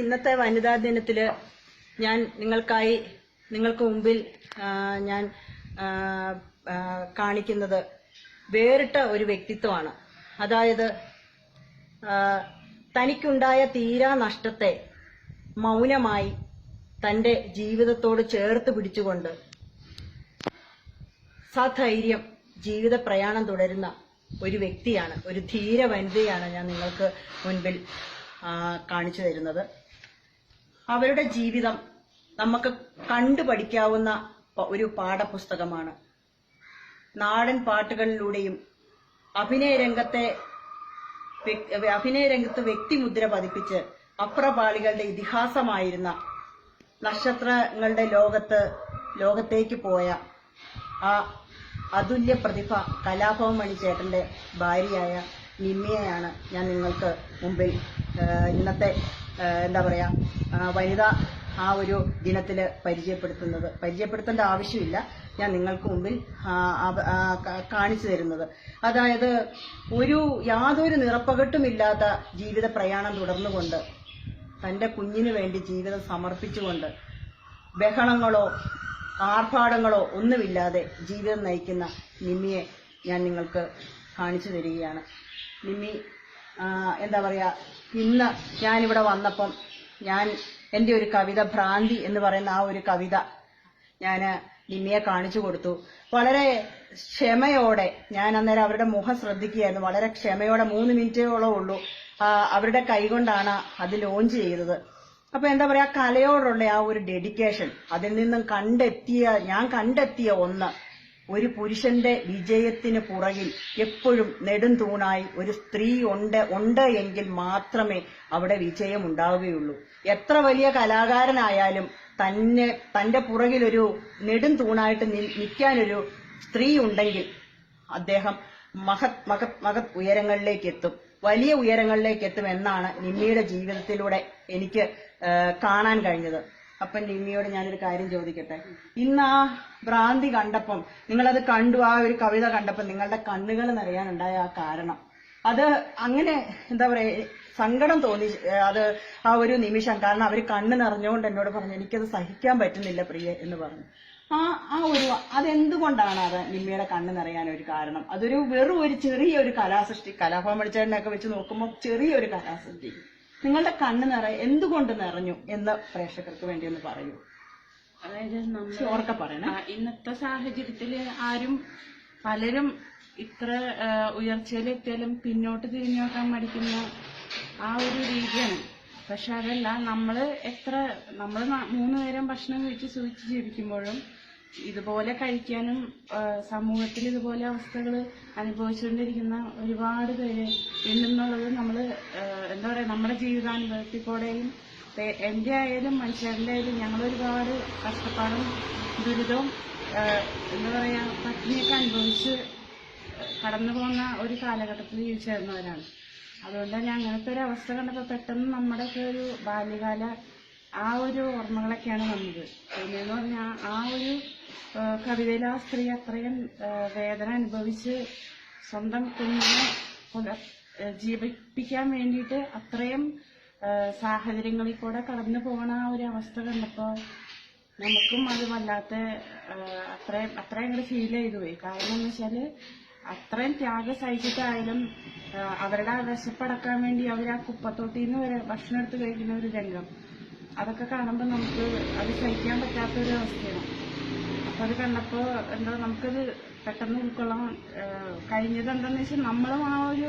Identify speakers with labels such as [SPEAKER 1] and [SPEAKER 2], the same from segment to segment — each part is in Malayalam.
[SPEAKER 1] ഇന്നത്തെ വനിതാ ദിനത്തിൽ ഞാൻ നിങ്ങൾക്കായി നിങ്ങൾക്ക് മുമ്പിൽ ഞാൻ കാണിക്കുന്നത് വേറിട്ട ഒരു വ്യക്തിത്വമാണ്. അതായത് തനിക്കുണ്ടായ തീരാ നഷ്ടത്തെ മൗനമായി തന്റെ ജീവിതത്തോട് ചേർത്ത് പിടിച്ചുകൊണ്ട് സധൈര്യം ജീവിത പ്രയാണം തുടരുന്ന ഒരു വ്യക്തിയാണ് ഒരു ധീര വനിതയാണ് ഞാൻ നിങ്ങൾക്ക് മുൻപിൽ കാണിച്ചു തരുന്നത്. അവരുടെ ജീവിതം നമുക്ക് കണ്ടു പഠിക്കാവുന്ന ഒരു പാഠപുസ്തകമാണ്. നാടൻ പാട്ടുകളിലൂടെയും അഭിനയ രംഗത്തെ അഭിനയ രംഗത്ത് വ്യക്തിമുദ്ര പതിപ്പിച്ച് അപ്രപാളികളുടെ ഇതിഹാസമായിരുന്ന നക്ഷത്രങ്ങളുടെ ലോകത്ത് ലോകത്തേക്ക് പോയ ആ അതുല്യ പ്രതിഭ കലാഭവൻ മണിച്ചേട്ടന്റെ ഭാര്യയായ നിമ്മിയയാണ് ഞാൻ നിങ്ങൾക്ക് മുമ്പിൽ ഇന്നത്തെ എന്താ പറയാ വനിത ആ ഒരു ദിനത്തിൽ പരിചയപ്പെടുത്തുന്നത്. പരിചയപ്പെടുത്തേണ്ട ആവശ്യമില്ല. ഞാൻ നിങ്ങൾക്ക് മുമ്പിൽ കാണിച്ചു തരുന്നത്. അതായത് ഒരു യാതൊരു നിറപ്പകട്ടുമില്ലാത്ത ജീവിത പ്രയാണം തുടർന്നുകൊണ്ട് തന്റെ കുഞ്ഞിനു വേണ്ടി ജീവിതം സമർപ്പിച്ചുകൊണ്ട് ബഹളങ്ങളോ ആർഭാടങ്ങളോ ഒന്നുമില്ലാതെ ജീവിതം നയിക്കുന്ന നിമ്മിയെ ഞാൻ നിങ്ങൾക്ക് കാണിച്ചു തരികയാണ്. നിമ്മി എന്താ പറയാ ഇന്ന് ഞാനിവിടെ വന്നപ്പം ഞാൻ എന്റെ ഒരു കവിത ഭ്രാന്തി എന്ന് പറയുന്ന ആ ഒരു കവിത ഞാൻ നിമ്മിയെ കാണിച്ചു കൊടുത്തു. വളരെ ക്ഷമയോടെ ഞാൻ അന്നേരം അവരുടെ മുഖം ശ്രദ്ധിക്കുകയായിരുന്നു. വളരെ ക്ഷമയോടെ മൂന്ന് മിനിറ്റോളം ഉള്ളൂ. അവരുടെ കൈകൊണ്ടാണ് അത് ലോഞ്ച് ചെയ്തത്. അപ്പൊ എന്താ പറയാ കലയോടുള്ള ആ ഒരു ഡെഡിക്കേഷൻ അതിൽ നിന്നും കണ്ടെത്തിയ ഞാൻ കണ്ടെത്തിയ ഒന്ന് ഒരു പുരുഷന്റെ വിജയത്തിന് പുറകിൽ എപ്പോഴും നെടും തൂണായി ഒരു സ്ത്രീ ഉണ്ട് ഉണ്ട് എങ്കിൽ മാത്രമേ അവിടെ വിജയം ഉണ്ടാവുകയുള്ളൂ എത്ര വലിയ കലാകാരനായാലും തന്നെ തന്റെ പുറകിൽ ഒരു നെടും തൂണായിട്ട് നിൽക്കാനൊരു സ്ത്രീ ഉണ്ടെങ്കിൽ അദ്ദേഹം മഹത് മഹത് മഹത് ഉയരങ്ങളിലേക്ക് എത്തും. വലിയ ഉയരങ്ങളിലേക്ക് എത്തും എന്നാണ് നിമ്മിയുടെ ജീവിതത്തിലൂടെ എനിക്ക് കാണാൻ കഴിഞ്ഞത്. അപ്പം നിമ്മിയോട് ഞാനൊരു കാര്യം ചോദിക്കട്ടെ? ഇന്ന് ആ ഭ്രാന്തി കണ്ടപ്പം നിങ്ങളത് കണ്ടു ആ ഒരു കവിത കണ്ടപ്പം നിങ്ങളുടെ കണ്ണുകൾ നിറയാനുണ്ടായ ആ കാരണം. അത് അങ്ങനെ എന്താ പറയാ സങ്കടം തോന്നി അത് ആ ഒരു നിമിഷം. കാരണം അവർ കണ്ണ് നിറഞ്ഞുകൊണ്ട് എന്നോട് പറഞ്ഞു എനിക്കത് സഹിക്കാൻ പറ്റുന്നില്ല പ്രിയ എന്ന് പറഞ്ഞു. ആ ആ ഒരു അതെന്തുകൊണ്ടാണ് അത് നിമ്മിയുടെ കണ്ണ് നിറയാൻ ഒരു കാരണം? അതൊരു വെറും ഒരു ചെറിയൊരു കലാസൃഷ്ടി കലാഭവൻ പഠിച്ചതിനൊക്കെ വെച്ച് നോക്കുമ്പോൾ ചെറിയൊരു കലാസൃഷ്ടി. നിങ്ങളുടെ കണ്ണ് നിറ എന്തുകൊണ്ട് നിറഞ്ഞു എന്ന് പ്രേക്ഷകർക്ക് വേണ്ടി ഒന്ന് പറയൂ.
[SPEAKER 2] അതായത്
[SPEAKER 1] ഓർക്ക പറയണേ.
[SPEAKER 2] ഇന്നത്തെ സാഹചര്യത്തിൽ ആരും പലരും ഇത്ര ഉയർച്ചയിലെത്തിയാലും പിന്നോട്ട് തിരിഞ്ഞു നോക്കാൻ മടിക്കുന്ന ആ ഒരു രീതിയാണ്. പക്ഷെ അതല്ല നമ്മൾ എത്ര നമ്മൾ മൂന്ന് നേരം ഭക്ഷണം കഴിച്ച് സൂചിച്ച് ജീവിക്കുമ്പോഴും ഇതുപോലെ കഴിക്കാനും സമൂഹത്തിൽ ഇതുപോലെ അവസ്ഥകൾ അനുഭവിച്ചുകൊണ്ടിരിക്കുന്ന ഒരുപാട് പേര് ഉണ്ടെന്നുള്ളത് നമ്മൾ എന്താ പറയുക നമ്മുടെ ജീവിതാനുഭവത്തിൽ കൂടെയും എന്റെ ആയാലും മനുഷ്യരുടെ ആയാലും ഞങ്ങൾ ഒരുപാട് കഷ്ടപ്പാടും ദുരിതവും എന്താ പറയുക പട്ടിണിയൊക്കെ അനുഭവിച്ച് കടന്നു പോകുന്ന ഒരു കാലഘട്ടത്തിൽ ജീവിച്ചിരുന്നവരാണ്. അതുകൊണ്ട് അങ്ങനത്തെ ഒരു അവസ്ഥ കണ്ടപ്പോൾ പെട്ടെന്ന് നമ്മുടെയൊക്കെ ഒരു ബാല്യകാല ആ ഒരു ഓർമ്മകളൊക്കെയാണ് വന്നത്. പിന്നെന്ന് പറഞ്ഞാൽ ആ ഒരു കവിതയിൽ ആ സ്ത്രീ അത്രയും വേദന അനുഭവിച്ച് സ്വന്തം കുഞ്ഞിനെ ജീവിപ്പിക്കാൻ വേണ്ടിയിട്ട് അത്രയും സാഹചര്യങ്ങളിൽ കൂടെ കടന്നു പോകണ ആ ഒരു അവസ്ഥ കണ്ടപ്പോൾ നമുക്കും അത് വല്ലാത്ത അത്രയും അത്രയും കൂടെ ഫീൽ ചെയ്തു പോയി കാരണം എന്ന് വെച്ചാൽ അത്രയും ത്യാഗം സഹിച്ചിട്ടായാലും അവരുടെ വിശപ്പടക്കാൻ വേണ്ടി അവർ ആ കുപ്പത്തോട്ടിൽ നിന്ന് വരെ ഭക്ഷണം എടുത്ത് കഴിക്കുന്ന ഒരു രംഗം. അതൊക്കെ കാണുമ്പോൾ നമുക്ക് അത് സഹിക്കാൻ പറ്റാത്ത ഒരു അവസ്ഥയാണ്. അപ്പൊ അത് കണ്ടപ്പോ എന്താ നമുക്കത് പെട്ടെന്ന് ഉൾക്കൊള്ളാൻ കഴിഞ്ഞത് എന്താന്ന് വെച്ചാൽ നമ്മളും ആ ഒരു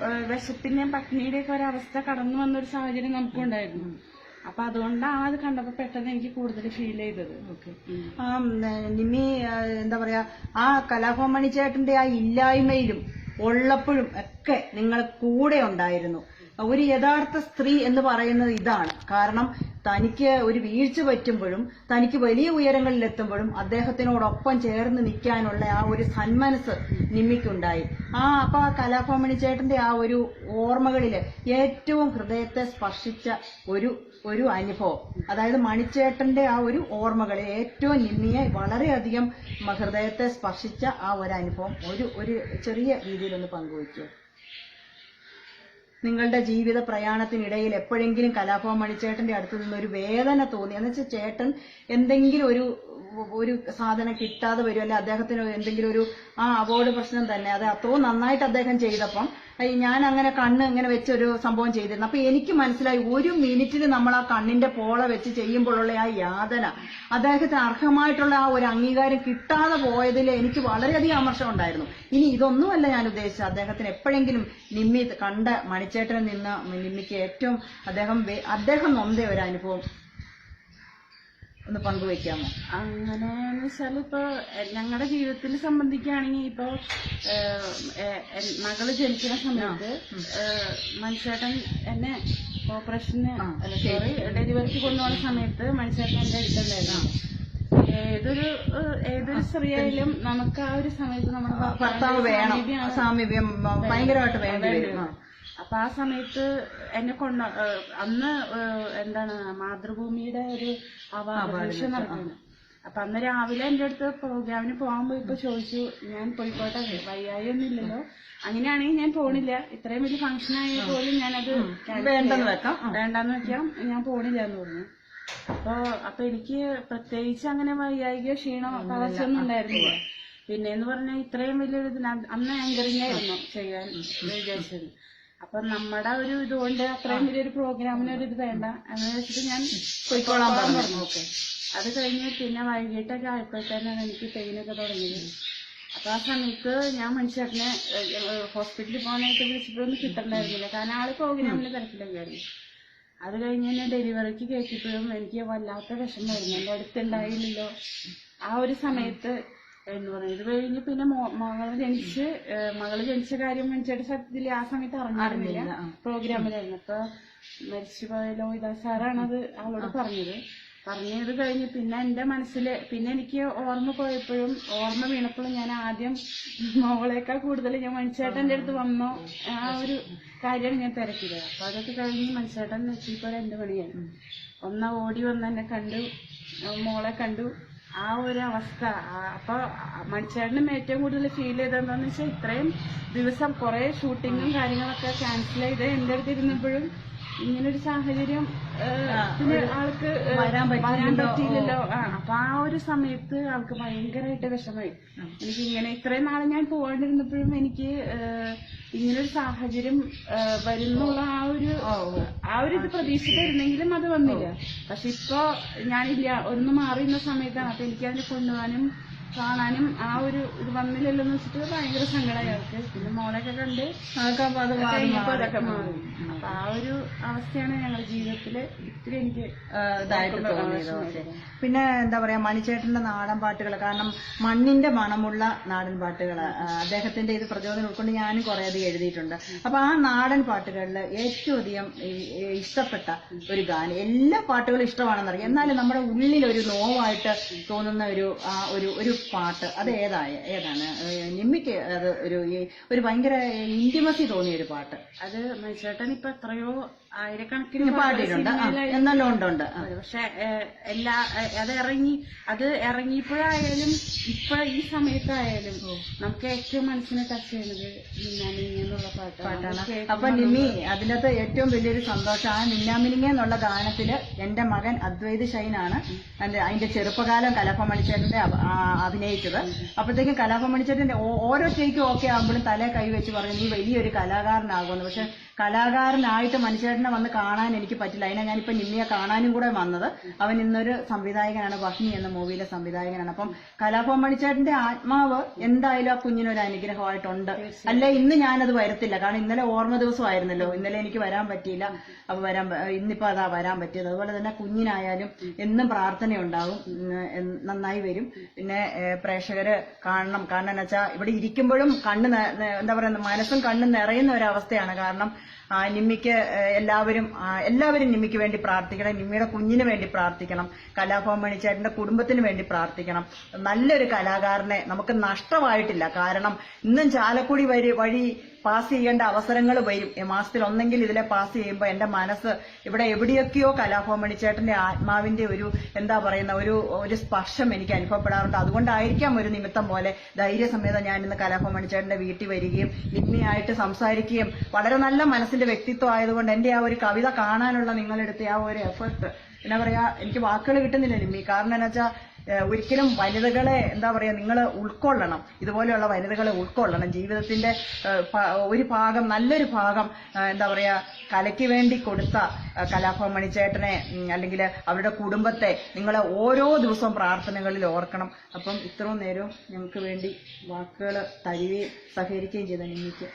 [SPEAKER 2] ആ, വിശപ്പിന്റെയും പട്ടിണിയുടെയും ഒക്കെ ഒരവസ്ഥ കടന്നു വന്ന ഒരു സാഹചര്യം നമുക്കുണ്ടായിരുന്നു. അപ്പൊ അതുകൊണ്ടാണ് അത് കണ്ടപ്പോ പെട്ടെന്ന് എനിക്ക് കൂടുതൽ ഫീൽ ചെയ്തത്.
[SPEAKER 1] നിമി എന്താ പറയാ ആ കലാഭവമണി ചേട്ടന്റെ ആ ഇല്ലായ്മയിലും ഉള്ളപ്പോഴും ഒക്കെ നിങ്ങൾ കൂടെ ഉണ്ടായിരുന്നു. ഒരു യഥാർത്ഥ സ്ത്രീ എന്ന് പറയുന്നത് ഇതാണ്. കാരണം തനിക്ക് ഒരു വീഴ്ച പറ്റുമ്പോഴും തനിക്ക് വലിയ ഉയരങ്ങളിൽ എത്തുമ്പോഴും അദ്ദേഹത്തിനോടൊപ്പം ചേർന്ന് നിൽക്കാനുള്ള ആ ഒരു സന്മനസ് നിമ്മിക്കുണ്ടായി. ആ അപ്പൊ ആ കലാഭവമണി ചേട്ടന്റെ ആ ഒരു ഓർമ്മകളിൽ ഏറ്റവും ഹൃദയത്തെ സ്പർശിച്ച ഒരു ഒരു അനുഭവം. അതായത് മണിച്ചേട്ടന്റെ ആ ഒരു ഓർമ്മകളിൽ ഏറ്റവും നിമ്മിയെ വളരെയധികം ഹൃദയത്തെ സ്പർശിച്ച ആ ഒരു അനുഭവം ഒരു ഒരു ചെറിയ രീതിയിലൊന്ന് പങ്കുവയ്ക്കുക നിങ്ങളുടെ ജീവിത പ്രയാണത്തിനിടയിൽ എപ്പോഴെങ്കിലും കലാഭവൻ മണിച്ചേട്ടന്റെ അടുത്ത് നിന്ന് ഒരു വേദന തോന്നി. എന്ന് വെച്ചാൽ ചേട്ടൻ എന്തെങ്കിലും ഒരു ഒരു സാധനം കിട്ടാതെ വരും അല്ലെ അദ്ദേഹത്തിന് എന്തെങ്കിലും ഒരു ആ അവാർഡ് പ്രശ്നം തന്നെ. അത് അത്രയും നന്നായിട്ട് അദ്ദേഹം ചെയ്തപ്പം ഞാൻ അങ്ങനെ കണ്ണ് ഇങ്ങനെ വെച്ചൊരു സംഭവം ചെയ്തിരുന്നു. അപ്പൊ എനിക്ക് മനസ്സിലായി ഒരു മിനിറ്റിന് നമ്മൾ ആ കണ്ണിന്റെ പോള വെച്ച് ചെയ്യുമ്പോഴുള്ള ആ യാതന അദ്ദേഹത്തിന് അർഹമായിട്ടുള്ള ആ ഒരു അംഗീകാരം കിട്ടാതെ പോയതിൽ എനിക്ക് വളരെയധികം ആമർശം ഉണ്ടായിരുന്നു. ഇനി ഇതൊന്നുമല്ല ഞാൻ ഉദ്ദേശിച്ചത്. അദ്ദേഹത്തിന് എപ്പോഴെങ്കിലും നിമ്മി കണ്ട മണിച്ചേട്ടനിൽ നിന്ന് നിമ്മിക്ക് ഏറ്റവും അദ്ദേഹം അദ്ദേഹം നൊന്ത ഒരു അനുഭവം ഒന്ന് പങ്കുവയ്ക്കാമോ?
[SPEAKER 2] അങ്ങനെയെന്ന് വെച്ചാൽ ഇപ്പൊ ഞങ്ങളുടെ ജീവിതത്തിൽ സംബന്ധിക്കുകയാണെങ്കിൽ ഇപ്പൊ ഏഹ്, ഏഹ്, എൻ- മകൾ ജനിക്കുന്ന സമയത്ത് മനുഷ്യട്ടൻ എന്നെ ഓപ്പറേഷന് സോറി ഡെലിവറിക്ക് കൊണ്ടുപോകുന്ന സമയത്ത് മനുഷ്യേട്ടൻ എന്റെ അടുത്തുണ്ടായിരുന്നു ഏതൊരു ഏതൊരു സ്ത്രീയായാലും നമുക്ക് ആ ഒരു സമയത്ത് നമ്മുടെ
[SPEAKER 1] ഭർത്താവ് വേണം. സാമീപ്യം ഭയങ്കരമായിട്ട് വേണ്ടി വരും.
[SPEAKER 2] അപ്പൊ ആ സമയത്ത് എന്നെ കൊണ്ട അന്ന് എന്താണ് മാതൃഭൂമിയുടെ ഒരു അവാർഡ് ഫംഗ്ഷൻ നടക്കുന്നു അപ്പൊ അന്ന് രാവിലെ എന്റെ അടുത്ത് പ്രോഗ്രാമിന് പോകാൻ പോയപ്പോ ചോദിച്ചു ഞാൻ പോയിക്കോട്ടെ വയ്യായി ഒന്നും ഇല്ലല്ലോ അങ്ങനെയാണെങ്കിൽ ഞാൻ പോണില്ല. ഇത്രയും വലിയ ഫംഗ്ഷൻ ആയ പോലും ഞാനത്
[SPEAKER 1] വേണ്ടെന്ന്. വെക്കാം.
[SPEAKER 2] വേണ്ടാന്ന് വെക്കാം. ഞാൻ പോണില്ല എന്ന് പറഞ്ഞു. അപ്പൊ അപ്പൊ എനിക്ക് പ്രത്യേകിച്ച് അങ്ങനെ വൈകാരിക ക്ഷീണോ തളർച്ചയൊന്നും ഉണ്ടായിരുന്നില്ല. പിന്നെന്ന് പറഞ്ഞാൽ ഇത്രയും വലിയൊരു ഇതിന് അന്ന് അന്ന് ആങ്കറിംഗ് ആയിരുന്നു ചെയ്യാൻ വിചാരിച്ചത്. അപ്പൊ നമ്മുടെ ഒരു ഇതുകൊണ്ട് അത്രയും വലിയൊരു പ്രോഗ്രാമിന് ഒരു ഇത് വേണ്ട. എന്ന് വെച്ചിട്ട് ഞാൻ
[SPEAKER 1] പോയിക്കോളാൻ പറഞ്ഞു. ഓക്കെ.
[SPEAKER 2] അത് കഴിഞ്ഞ് പിന്നെ വൈകിട്ടൊക്കെ ആയപ്പോഴത്തേനാണ് എനിക്ക് പെയിനൊക്കെ തുടങ്ങിയത്. അപ്പൊ ആ സമയത്ത് ഞാൻ മനുഷ്യനെ ഹോസ്പിറ്റലിൽ പോകാനായിട്ട് വിളിച്ചപ്പോഴൊന്നും കിട്ടണ്ടായിരുന്നില്ല. കാരണം ആൾ പ്രോഗ്രാമിന് തിരക്കിലൊക്കെയായിരുന്നു അത് കഴിഞ്ഞ് എന്നെ ഡെലിവറിക്ക് കേറ്റിയപ്പോഴും എനിക്ക് വല്ലാത്ത വിഷമമായിരുന്നു. എന്റെ അടുത്തുണ്ടായില്ലല്ലോ ആ ഒരു സമയത്ത് എന്ന് പറഞ്ഞു ഇത് കഴിഞ്ഞ് പിന്നെ മകൾ ജനിച്ച് മകൾ ജനിച്ച കാര്യം മനുഷ്യരുടെ സത്യത്തിൽ ആ സമയത്ത് അറിഞ്ഞിരുന്നില്ല. പ്രോഗ്രാമിലായിരുന്നു അപ്പൊ മരിച്ചുപോയല്ലോ ഇതാ സാറാണ് അത് അവളോട് പറഞ്ഞത്. പറഞ്ഞത് കഴിഞ്ഞ് പിന്നെ എന്റെ മനസ്സിൽ പിന്നെ എനിക്ക് ഓർമ്മ പോയപ്പോഴും ഓർമ്മ വീണപ്പോഴും ഞാൻ ആദ്യം മോളേക്കാൾ കൂടുതൽ ഞാൻ മനുഷ്യേട്ടന്റെ അടുത്ത് വന്നോ. ആ ഒരു കാര്യമാണ് ഞാൻ തിരക്കിയത്. അപ്പൊ അതൊക്കെ കഴിഞ്ഞ് മനുഷ്യേട്ടൻ എത്തിയപ്പോ രണ്ടു മണിയായി ഒന്ന ഓടി വന്ന് എന്നെ കണ്ടു മോളെ കണ്ടു. ആ ഒരു അവസ്ഥ അപ്പൊ മനുഷ്യനും ഏറ്റവും കൂടുതൽ ഫീൽ ചെയ്തതെന്താന്ന് വെച്ചാൽ ഇത്രയും ദിവസം കുറെ ഷൂട്ടിങ്ങും കാര്യങ്ങളൊക്കെ ക്യാൻസൽ ചെയ്ത് എന്റെ അടുത്ത് ഇരുന്നപ്പോഴും ഇങ്ങനൊരു സാഹചര്യം പിന്നെ ആൾക്ക്
[SPEAKER 1] വരാൻ പറ്റിയില്ലല്ലോ.
[SPEAKER 2] അപ്പൊ ആ ഒരു സമയത്ത് ആൾക്ക് ഭയങ്കരമായിട്ട് വിഷമായി എനിക്ക് ഇങ്ങനെ ഇത്രയും നാളെ ഞാൻ പോകാണ്ടിരുന്നപ്പോഴും എനിക്ക് ഇങ്ങനൊരു സാഹചര്യം വരുന്നുള്ള ആ ഒരു ആ ഒരു ഇത് പ്രതീക്ഷിച്ചിരുന്നെങ്കിലും അത് വന്നില്ല. പക്ഷെ ഇപ്പൊ ഞാനില്ല ഒന്ന് മാറിയുന്ന സമയത്താണ്. അപ്പൊ എനിക്ക് അതിനെ കൊണ്ടുപോകാനും കാണാനും ആ ഒരു ഇത് വന്നില്ലല്ലോ എന്ന് വെച്ചിട്ട് ഭയങ്കര സങ്കടമായി അവർക്ക്. പിന്നെ മോളെയൊക്കെ കണ്ട്
[SPEAKER 1] അപ്പൊ
[SPEAKER 2] കഴിഞ്ഞപ്പോ അതൊക്കെ മാറി. അപ്പൊ ആ ഒരു അവസ്ഥയാണ് ഞങ്ങളുടെ ജീവിതത്തിൽ ഇത്തിരി എനിക്ക്
[SPEAKER 1] ഇതായിട്ട് തോന്നിയത്. പിന്നെ എന്താ പറയാ മണിച്ചേട്ടന്റെ നാടൻ പാട്ടുകൾ കാരണം മണ്ണിന്റെ മണമുള്ള നാടൻ പാട്ടുകൾ അദ്ദേഹത്തിന്റെ ഇത് പ്രചോദനം ഉൾക്കൊണ്ട് ഞാനും കുറെ അധികം എഴുതിയിട്ടുണ്ട്. അപ്പൊ ആ നാടൻ പാട്ടുകളിൽ ഏറ്റവും അധികം ഇഷ്ടപ്പെട്ട ഒരു ഗാനം. എല്ലാ പാട്ടുകളും ഇഷ്ടമാണെന്നറിയാം. എന്നാലും നമ്മുടെ ഉള്ളിൽ ഒരു നോവായിട്ട് തോന്നുന്ന ഒരു ആ ഒരു ഒരു പാട്ട്. അത് ഏതായ ഏതാണ്? നിമ്മിക്ക് അത് ഒരു ഒരു ഭയങ്കര ഇന്റിമസി തോന്നിയ ഒരു പാട്ട്.
[SPEAKER 2] അത് ചേട്ടൻ ഇപ്പൊ എത്രയോ ആയിരക്കണക്കിന് സിനിമയിലായി.
[SPEAKER 1] എന്നാലും ഉണ്ട് ഉണ്ട്
[SPEAKER 2] പക്ഷെ എല്ലാ അത് ഇറങ്ങി അത് ഇറങ്ങിയപ്പോഴായാലും ഇപ്പൊ ഈ സമയത്തായാലും നമുക്ക് ഏറ്റവും മനസ്സിനെ ടച്ച് ചെയ്യുന്നത് എന്നുള്ള പാട്ടാണ്.
[SPEAKER 1] അപ്പൊ നിമ്മി അതിനകത്ത് ഏറ്റവും വലിയൊരു സന്തോഷം ആ നിന്നാമിനിങ്ങ എന്നുള്ള ഗാനത്തിൽ എന്റെ മകൻ അദ്വൈത് ഷൈനാണ് അതിന്റെ അതിന്റെ ചെറുപ്പകാലം കലാഭവൻ മണിച്ചേട്ടന്റെ അഭ- ആ, അഭിനയിച്ചത്. അപ്പോഴത്തേക്കും കലാഭ മണിച്ചേട്ടന്റെ ഓരോ ടേക്കും ഓക്കെ ആകുമ്പോഴും തല കൈ വെച്ച് പറഞ്ഞു നീ വലിയൊരു കലാകാരനാകുമെന്ന്. പക്ഷെ കലാകാരനായിട്ട് മനുഷ്യനെ വന്ന് കാണാൻ എനിക്ക് പറ്റില്ല. അതിനാ ഞാനിപ്പോ നിമ്മിയെ കാണാനും കൂടെ വന്നത്. അവൻ ഇന്നൊരു സംവിധായകനാണ് വഹ്നി എന്ന മൂവിയിലെ സംവിധായകനാണ്. അപ്പം കലാഭവൻ മണിച്ചേട്ടന്റെ ആത്മാവ് എന്തായാലും ആ കുഞ്ഞിനൊരു അനുഗ്രഹമായിട്ടുണ്ട്. അല്ലെ ഇന്ന് ഞാനത് വരത്തില്ല. കാരണം ഇന്നലെ ഓർമ്മ ദിവസമായിരുന്നല്ലോ. ഇന്നലെ എനിക്ക് വരാൻ പറ്റിയില്ല. അപ്പൊ വരാൻ ഇന്നിപ്പോ അതാ വരാൻ പറ്റിയത്. അതുപോലെ തന്നെ കുഞ്ഞിനായാലും എന്നും പ്രാർത്ഥനയുണ്ടാവും. ഉം, നന്നായി വരും. പിന്നെ പ്രേക്ഷകര് കാണണം. കാരണം എന്നുവെച്ചാൽ ഇവിടെ ഇരിക്കുമ്പോഴും കണ്ണ് എന്താ പറയുക മനസ്സും കണ്ണും നിറയുന്ന ഒരവസ്ഥയാണ്. കാരണം നിമ്മിക്ക് എല്ലാവരും എല്ലാവരും നിമ്മിക്ക് വേണ്ടി പ്രാർത്ഥിക്കണം. നിമ്മിയുടെ കുഞ്ഞിന് വേണ്ടി പ്രാർത്ഥിക്കണം. കലാഭവൻ മണിച്ചേട്ടന്റെ കുടുംബത്തിന് വേണ്ടി പ്രാർത്ഥിക്കണം. നല്ലൊരു കലാകാരനെ നമുക്ക് നഷ്ടമായിട്ടില്ല. കാരണം ഇന്നും ചാലക്കുടി വഴി വഴി പാസ് ചെയ്യേണ്ട അവസരങ്ങൾ വരും. മാസത്തിൽ ഒന്നെങ്കിൽ ഇതിലെ പാസ് ചെയ്യുമ്പോൾ എന്റെ മനസ്സ് ഇവിടെ എവിടെയൊക്കെയോ കലാഭവമണി ചേട്ടന്റെ ആത്മാവിന്റെ ഒരു എന്താ പറയുന്ന ഒരു ഒരു സ്പർശം എനിക്ക് അനുഭവപ്പെടാറുണ്ട്. അതുകൊണ്ടായിരിക്കാം ഒരു നിമിത്തം പോലെ ധൈര്യസമേതം ഞാൻ ഇന്ന് കലാഭവമണി ചേട്ടന്റെ വീട്ടിൽ വരികയും ലിമ്മിയായിട്ട് സംസാരിക്കുകയും വളരെ നല്ല മനസ്സിന്റെ വ്യക്തിത്വം ആയതുകൊണ്ട് എന്റെ ആ ഒരു കവിത കാണാനുള്ള നിങ്ങളെടുത്ത ആ ഒരു എഫേർട്ട് എന്നാ പറയാ എനിക്ക് വാക്കുകൾ കിട്ടുന്നില്ല ലിമ്മി കാരണം എന്നാ വെച്ചാൽ ഏഹ് ഒരിക്കലും വനിതകളെ എന്താ പറയുക നിങ്ങൾ ഉൾക്കൊള്ളണം. ഇതുപോലെയുള്ള വനിതകളെ ഉൾക്കൊള്ളണം. ജീവിതത്തിന്റെ ഒരു ഭാഗം നല്ലൊരു ഭാഗം എന്താ പറയുക കലയ്ക്ക് വേണ്ടി കൊടുത്ത കലാഭവൻ മണിച്ചേട്ടനെ അല്ലെങ്കിൽ അവരുടെ കുടുംബത്തെ നിങ്ങൾ ഓരോ ദിവസവും പ്രാർത്ഥനകളിൽ ഓർക്കണം. അപ്പം ഇത്രയും നേരവും ഞങ്ങൾക്ക് വേണ്ടി വാക്കുകൾ തരികയും സഹകരിക്കുകയും ചെയ്ത എനിക്ക്